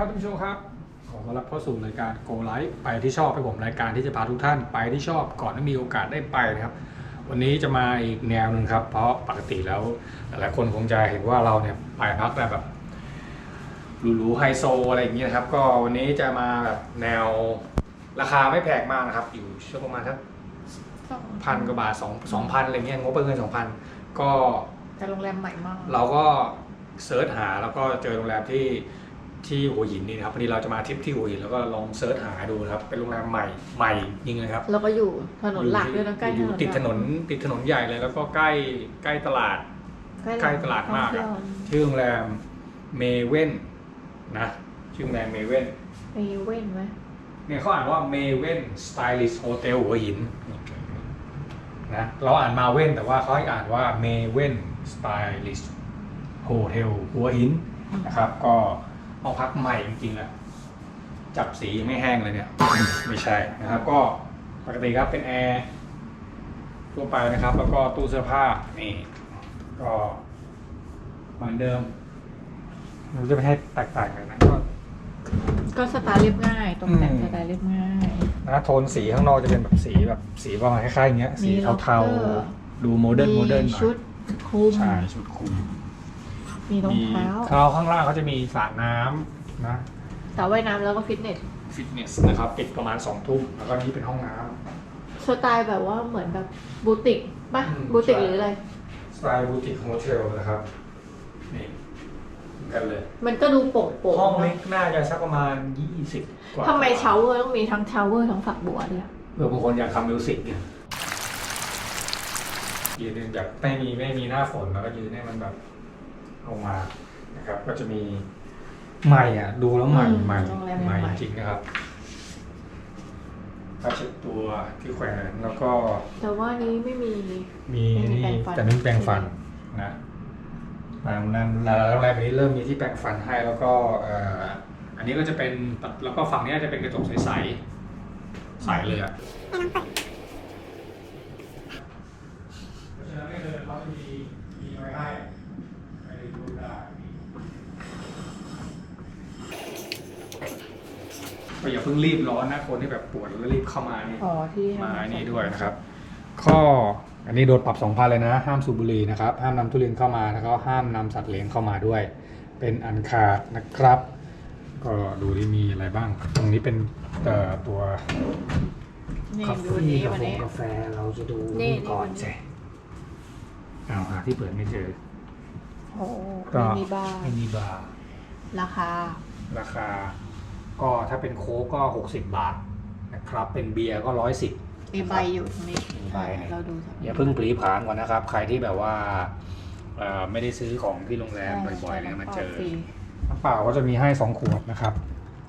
ครับท่านผู้ชมครับ ขอต้อนรับเข้าสู่รายการ Go Live ไปที่ชอบให้ผมรายการที่จะพาทุกท่านไปที่ชอบก่อนที่มีโอกาสได้ไปนะครับ วันนี้จะมาอีกแนวหนึ่งครับ เพราะปกติแล้วหลายๆคนคงจะเห็นว่าเราเนี่ยไปพักแบบหรูๆไฮโซอะไรอย่างเงี้ยนะครับ ก็วันนี้จะมาแบบแนวราคาไม่แพงมากนะครับ อยู่ช่วงประมาณสักพันกว่าบาทสองสองพันอะไรเงี้ยงบไปเงินสองพันก็แต่โรงแรมใหม่มาก เราก็เซิร์ชหาแล้วก็เจอโรงแรมที่ ที่หัวหินนี่นะครับวันนี้เราจะมาทริปที่หัวหินแล้วก็ลองเซิร์ชหาดูนะครับเป็นโรงแรมใหม่ใหม่จริงเลยครับแล้วก็อยู่ถนนหลักด้วยนะใกล้อยู่ติดถนนติดถนนใหญ่เลย แล้วก็ใกล้ใกล้ตลาด ใกล้ตลาดมากอะชื่อโรงแรมเมเว่นนะชื่อโรงแรมเมเว่นไปเว้นไหมเนี่ยเขาอ่านว่าเมเว่นสไตลิสโฮเทลหัวหินนะเราอ่านมาเว่นแต่ว่าเขาให้อ่านว่าเมเว่นสไตลิสโฮเทลหัวหินนะครับ ก็ ห้องพักใหม่จริงๆอะจับสียังไม่แห้งเลยเนี่ย ไม่ใช่นะครับ ก็ปกติครับเป็นแอร์ทั่วไปนะครับ แล้วก็ตู้เสื้อผ้านี่ก็เหมือนเดิมเราจะไม่ให้แตกต่างกันนะก็ก็สไตล์เรียบง่ายตรงแต่งอืมสไตล์เรียบง่าย นะโทนสีข้างนอกจะเป็นแบบสีแบบสีประมาณคล้ายๆอย่างเงี้ย สีมีเทาล็อกเกอร์ๆดูโมเดิร์นโมเดิร์นหน่อยชุดคลุมใช่ชุดคลุม มีรองมีเท้า เท้าข้างล่างเขาจะมีสระน้ำนะสระว่ายน้ำแล้วก็ฟิตเนส ฟิตเนสนะครับปิดประมาณสองทุ่มแล้วก็นี้เป็นห้องน้ำ สไตล์แบบว่าเหมือนแบบบูติกป่ะอืมบูติกใช่ หรืออะไร สไตล์บูติกโฮเทลนะครับ นี่เหมือนกันเลย มันก็ดูโป่งโป่งห้องเล็กน่าจะสักประมาณ 20 กว่าทำไมเชาเวอร์ต้องมีทั้งเชาเวอร์ทั้งฝักบัวเนี่ยเผื่อบางคนอยากทำมิวสิกเนี่ยยืนแบบไม่มีไม่มีหน้าฝนแล้วก็ยืนให้มันแบบ ลงมานะครับ ก็จะมีใหม่อะ ดูแล้วใหม่ใหม่ใหม่จริงนะครับผ้าเช็ดตัวที่แขวนแล้วก็ แต่ว่านี้ไม่มีมีไม่มีนี่แปรงฟันแต่ไม่มีแปรงฟันนะทางนั้นแล้วโรงแรมนี้เริ่มมีที่แปรงฟันให้แล้วก็เอ่ออันนี้ก็จะเป็นแล้วก็ฝั่งนี้จะเป็นกระจกใสๆใสเลยอะเพราะฉะนั้นเนี่ยเขาจะมีมีไว้ให้ให้ดูได้ก็อย่าเพิ่งรีบร้อนนะคนที่แบบปวดแล้วรีบเข้ามานี่อ๋อที่มาอันนี้ด้วยนะครับ ข้ออันนี้โดนปรับ2,000เลยนะ ห้ามสูบบุหรี่นะครับ ห้ามนำทุเรียนเข้ามาแล้วก็ห้ามนำสัตว์เลี้ยงเข้ามาด้วย เป็นอันขาดนะครับ ก็ดูที่มีอะไรบ้าง ตรงนี้เป็นเอ่อตัวนี่กาดูแฟนี้กาวันแฟนี้ กาแฟเราจะดูนี่ก่อนนี่ ใช่เอาหาที่เปิดไม่เจอโอ้ก็มินิบาร์มินิบาร์ราคา ราคา ก็ถ้าเป็นโค้กก็ 60 บาทนะครับ เป็นเบียร์ก็ 110 มีใบอยู่ตรงนี้มีใบเนี่ยเราดูสักอย่าเพิ่งปรีผางก่อนนะครับ ใครที่แบบว่าเอ่อไม่ได้ซื้อของที่โรงแรมบ่อยๆเนี่ยมาเจอฟรีน้ำเปล่าก็จะมีให้ 2 ขวดนะครับ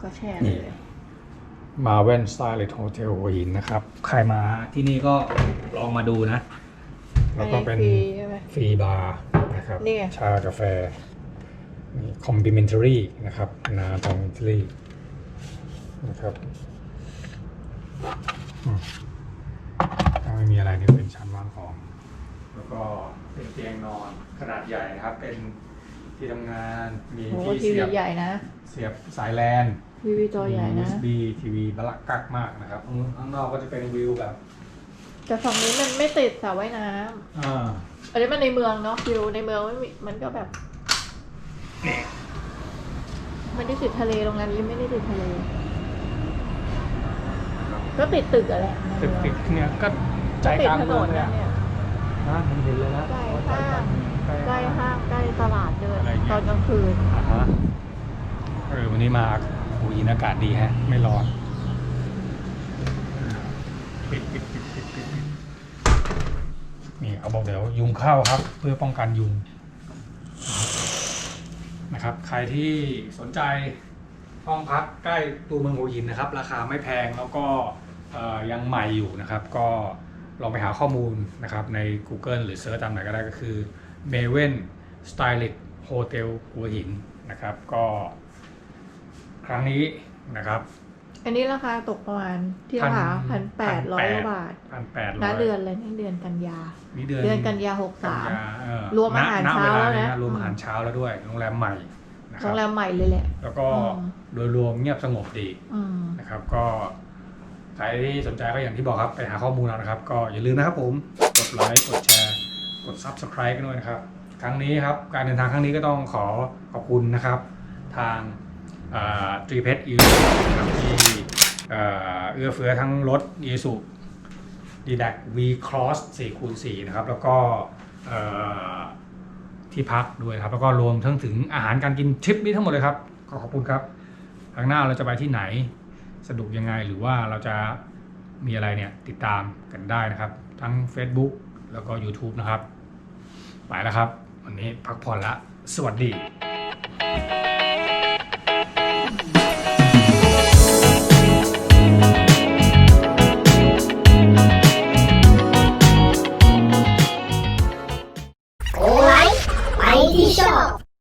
ก็แช่นี่เลย มาเวนสไตล์โฮเทลหัวหินนะครับ ใครมาที่นี่ก็ลองมาดูนะ แล้วก็เป็น ฟรีใช่ไหมฟรีบาร์นะครับ นี่ไง ชากาแฟนี่ complimentary นะครับ นา complimentary นะครับอืมถ้าไม่มีอะไรนี่เป็นชั้นวางของ แล้วก็เป็นเตียงนอนขนาดใหญ่นะครับ เป็นที่ทำงานมีโอ้ที่ทีเสีวียบใหญ่นะเสียบสายแลน ทีวีจอใหญ่มีนะ USB ทีวีบลักกักมากนะครับข้างนอกก็จะเป็นวิวแบบแต่ฝั่งนี้มันไม่ติดสระว่ายน้อ่าำอันนี้มันในเมืองเนาะวิวในเมืองไม่มีมันก็แบบมันได้ติดทะเลโรงแรมนี้ไม่ได้ติดทะเล ก็ติดตึกอะแหละตึกติดเนี่ยก็ใจติกดลางถนเมืองนเลยนะอะเนี่ยนะเห็นเห็นเลยนะใกล้ว่าใจห้าง ใกล้ห้างใกล้ตลาดเดินอะไรเงี้ยตอนกลางคืน อ่าฮะเออวันนี้มาหูยินอากาศดีฮะ ไม่ร้อนปิดปิดปิดปิดปิดปิดนี่เอาบอกเดี๋ยวยุงเข้าครับ เพื่อป้องกันยุงนะครับ ใครที่สนใจห้องพักใกล้ตัวเมืองหัวหินนะครับ ราคาไม่แพงแล้วก็เอ่อ ยังใหม่อยู่นะครับ ก็ลองไปหาข้อมูลนะครับใน Google หรือเซิร์ชตามไหนก็ได้ก็คือ m a v e n Stylish Hotel หัวหินนะครับ ก็ครั้งนี้นะครับอันนี้ราคาตกประมาณที่ราคาพันแปดร้อยบาทพันแปดร้ณอยเดือนเลยนี่เดือนกันยานี่เดือนเดือนกันยาหกกันสามยาเออรวมอาหารณณเช้าเวลแล้วนะรวมอาหารเช้าแล้วด้วยโรงแรมใหม่นะคโรรับงแรมใหม่เลยแหละ แล้วก็อืมโดยรวมเงียบสงบดีอืมนะครับ ก็ใครที่สนใจก็อย่างที่บอกครับไปหาข้อมูลเอานะครับ ก็อย่าลืมนะครับผมกดไลค์กดแชร์กด Subscribe กันด้วยนะครับ ครั้งนี้ครับการเดินทางครั้งนี้ก็ต้องขอขอบคุณนะครับ ทางตรีเพชรอีนะครับที่เอื้อเฟื้อทั้งรถยีสุดีดัก V Cross 4คูณ4นะครับ แล้วก็ที่พักด้วยครับ แล้วก็รวมทั้งถึงอาหารการกินทริปนี้ทั้งหมดเลยครับก็ขอบคุณครับ ครั้งหน้าเราจะไปที่ไหน สะดวกยังไงหรือว่าเราจะมีอะไรเนี่ยติดตามกันได้นะครับ ทั้ง Facebook แล้วก็ YouTube นะครับ ไปแล้วครับ วันนี้พักผ่อนละ สวัสดี